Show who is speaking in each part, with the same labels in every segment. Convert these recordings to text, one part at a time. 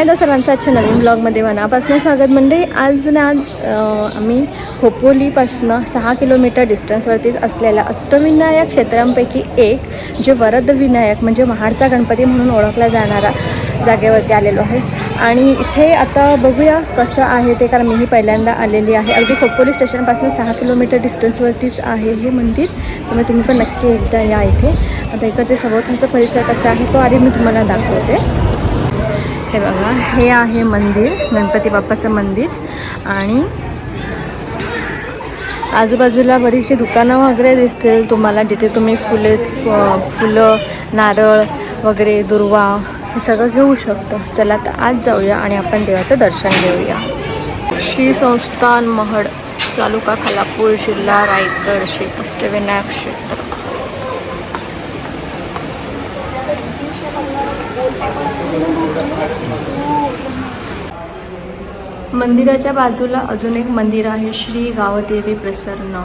Speaker 1: पुन्हा एकदा सर्वांचं आजच्या नवीन ब्लॉगमध्ये मनापासून स्वागत. म्हणजे आज ना आज आम्ही खोपोलीपासनं सहा किलोमीटर डिस्टन्सवरतीच असलेल्या अष्टविनायक क्षेत्रांपैकी एक जे वरद विनायक म्हणजे महाडचा गणपती म्हणून ओळखला जाणारा जागेवरती आलेलो आहे. आणि इथे आता बघूया कसं आहे ते कारण मीही पहिल्यांदा आलेली आहे. अगदी खोपोली स्टेशनपासून सहा किलोमीटर डिस्टन्सवरतीच आहे हे मंदिर. त्यामुळे तुम्ही पण नक्की एकदा या इथे. आता इकडचे सभोवतालचा परिसर कसा आहे तो आधी मी तुम्हाला दाखवते. हे बघा हे आहे मंदिर गणपती बाप्पाचं मंदिर. आणि आजूबाजूला बरीचशी दुकानं वगैरे दिसतील तुम्हाला जिथे तुम्ही फुले फुलं नारळ वगैरे दुर्वा हे सगळं घेऊ शकतो. चला तर आज जाऊया आणि आपण देवाचं दर्शन घेऊया. श्री संस्थान महड तालुका खालापूर जिल्हा रायगड श्री अष्टविनायक क्षेत्र. मंदिराच्या बाजूला अजून एक मंदिर आहे श्री गावदेवी प्रसन्न.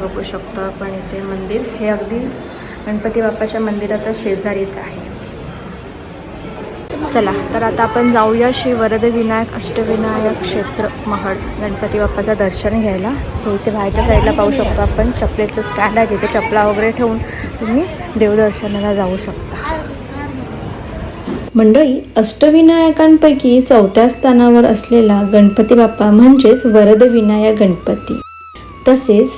Speaker 1: बघू शकतो आपण इथे मंदिर. हे अगदी गणपती बाप्पाच्या मंदिराचा शेजारीच आहे. चला तर आता आपण जाऊया श्री वरदविनायक अष्टविनायक क्षेत्र महड. गणपती बाप्पाचं दर्शन घ्यायला. हे इथे बाहेरच्या साईडला पाहू शकतो आपण. चपलेचं स्टँड आहे तिथे चपला वगैरे ठेवून तुम्ही देवदर्शनाला जाऊ शकता. मंडळी अष्टविनायकांपैकी चौथ्या स्थानावर असलेला गणपती बाप्पा म्हणजेच वरदविनायक गणपती. तसेच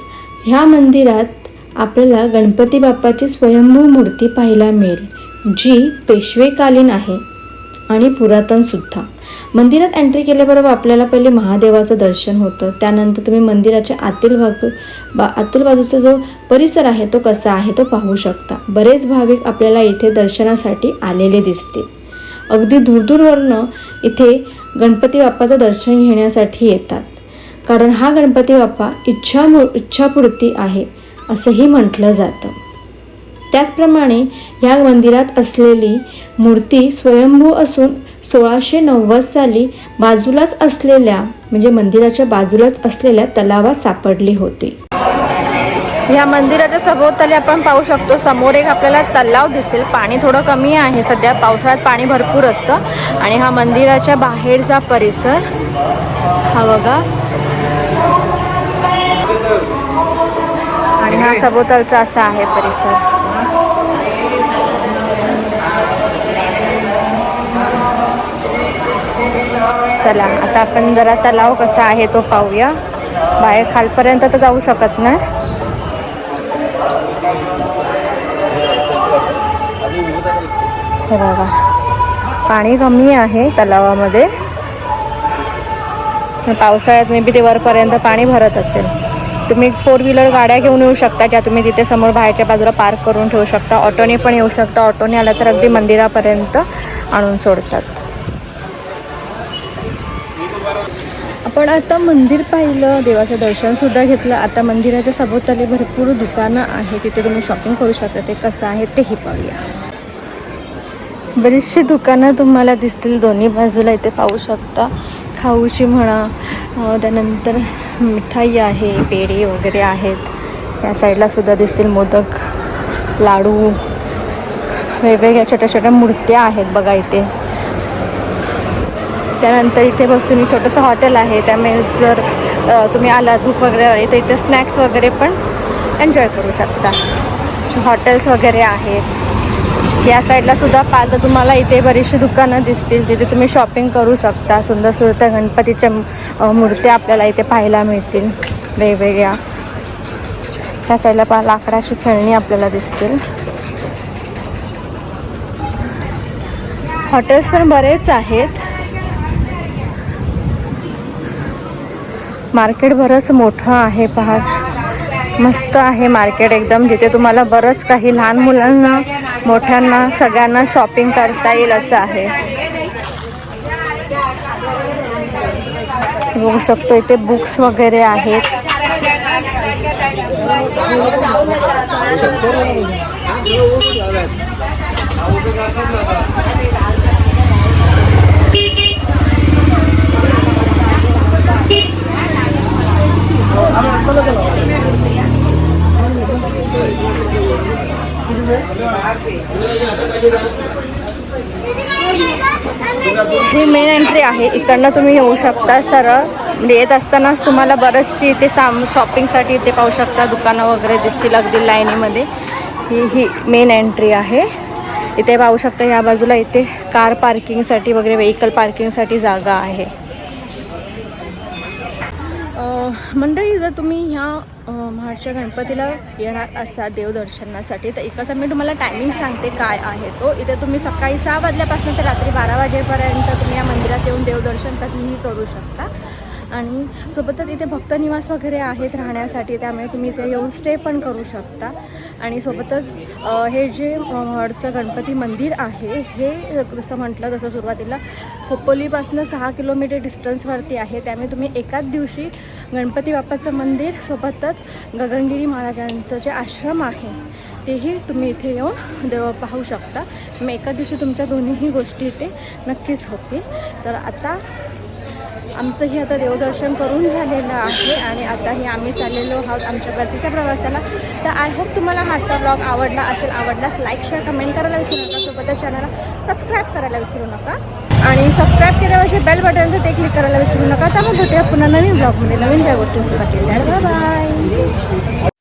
Speaker 1: ह्या मंदिरात आपल्याला गणपती बाप्पाची स्वयंभू मूर्ती पाहायला मिळेल जी पेशवेकालीन आहे आणि पुरातनसुद्धा मंदिरात एंट्री केल्याबरोबर आपल्याला पहिले महादेवाचं दर्शन होतं. त्यानंतर तुम्ही मंदिराच्या आतील भाग बा आतील बाजूचा जो परिसर आहे तो कसा आहे तो पाहू शकता. बरेच भाविक आपल्याला इथे दर्शनासाठी आलेले दिसतील. अगदी दूरदूरवरनं इथे गणपती बाप्पाचं दर्शन घेण्यासाठी येतात. कारण हा गणपती बाप्पा इच्छा इच्छापूर्ती आहे असंही म्हटलं जातं. त्याचप्रमाणे या मंदिरात असलेली मूर्ती स्वयंभू असून सोळाशे नव्वद साली बाजूलाच असलेल्या म्हणजे मंदिराच्या बाजूलाच असलेल्या तलावात सापडली होती. या मंदिराच्या सभोवताली आपण पाहू शकतो समोर एक आपल्याला तलाव दिसेल. पाणी थोडं कमी आहे सध्या पावसाळ्यात पाणी भरपूर असतं. आणि हा मंदिराच्या बाहेरचा परिसर हा बघा. आणि हा सभोवतालचा असा आहे परिसर. चला आता आपण जरा तलाव कसा आहे तो पाहूया. बाहेर खालपर्यंत तर जाऊ शकत नाही. हे बघा. पाणी कमी आहे तलावामध्ये. पावसाळ्यात मे बी ते वरपर्यंत पाणी भरत असेल. तुम्ही फोर व्हीलर गाड्या घेऊन येऊ शकता ज्या तुम्ही तिथे समोर बाहेरच्या बाजूला पार्क करून ठेवू शकता. ऑटोने पण येऊ शकता. ऑटोने आला तर अगदी मंदिरापर्यंत आणून सोडतात. आपण आता मंदिर पाहिलं देवाचं दर्शनसुद्धा घेतलं. आता मंदिराच्या सभोवताली भरपूर दुकानं आहे तिथे तुम्ही शॉपिंग करू शकता. ते कसं आहे तेही पाहूया. बरीचशी दुकानं तुम्हाला दिसतील. दोन्ही बाजूला इथे पाहू शकता. खाऊची म्हणा त्यानंतर मिठाई आहे पेढे वगैरे आहेत. या साईडला सुद्धा दिसतील मोदक लाडू. वेगवेगळ्या छोट्या छोट्या मूर्त्या आहेत बघा इथे. त्यानंतर इथे बसून छोटंसं हॉटेल आहे. त्यामुळे जर तुम्ही आला धूप वगैरे आली तर इथे स्नॅक्स वगैरे पण एन्जॉय करू शकता. हॉटेल्स वगैरे आहेत. या साईडला सुद्धा पाहता तुम्हाला इथे बरीचशी दुकानं दिसतील. तिथे तुम्ही शॉपिंग करू शकता. सुंदर सुंदर गणपतीच्या मूर्त्या आपल्याला इथे पाहायला मिळतील. वेगवेगळ्या. ह्या साईडला पहा लाकडाची खेळणी आपल्याला दिसतील. हॉटेल्स पण बरेच आहेत. मार्केट बरंच मोठं आहे पहा. मस्त आहे मार्केट एकदम जिथे तुम्हाला बरंच काही लहान मुलांना मोठ्यांना सगळ्यांना शॉपिंग करता येईल असं आहे. बघू शकतो इथे बुक्स वगैरे आहेत. ही मेन एंट्री आहे. इकडनं तुम्ही येऊ शकता सरळ. म्हणजे येत असतानाच तुम्हाला बरेचशी इथे साम शॉपिंगसाठी इथे पाहू शकता. दुकानं वगैरे दिसतील अगदी लाईनीमध्ये. ही ही मेन एंट्री आहे. इथे पाहू शकता या बाजूला इथे कार पार्किंगसाठी वगैरे व्हेकल पार्किंगसाठी जागा आहे. मंडळी जर तुम्ही ह्या महाडच्या गणपतीला येणार असा देवदर्शनासाठी तर इकडचा मी तुम्हाला टायमिंग सांगते काय आहे तो. इथे तुम्ही सकाळी सहा वाजल्यापासून ते रात्री बारा वाजेपर्यंत तुम्ही या मंदिरात येऊन देवदर्शन कधीही करू शकता. आणि सोबतच इथे भक्त निवास वगैरे आहेत राहण्यासाठी त्यामुळे तुम्ही इथे येऊन स्टे पण करू शकता. आणि सोबतच हे जे महाडचं गणपती मंदिर आहे हे जसं म्हटलं तसं सुरुवातीला खोपोलीपासून सहा किलोमीटर डिस्टन्सवरती आहे. त्यामुळे तुम्ही एकाच दिवशी गणपती बाप्पाचं मंदिर सोबतच गगनगिरी महाराजांचं जे आश्रम आहे तेही तुम्ही इथे येऊन देव पाहू शकता. मग एका दिवशी तुमच्या दोन्हीही गोष्टी इथे नक्कीच होतील. तर आता आमचंही आता देवदर्शन करून झालेलं आहे आणि आता हे आम्ही चाललेलो आहोत आमच्या परतीच्या प्रवासाला. तर आय होप तुम्हाला हाचा ब्लॉग आवडला असेल आवडल्यास लाईक शेअर कमेंट करायला विसरू नका. सोबतच चॅनलला सबस्क्राईब करायला विसरू नका. आणि सबस्क्राईब केल्यावरचे बेल बटन ते क्लिक करायला विसरू नका. तर मग भेटूया पुन्हा नवीन ब्लॉगमध्ये नवीन ज्या गोष्टी सुद्धा केल्या बाय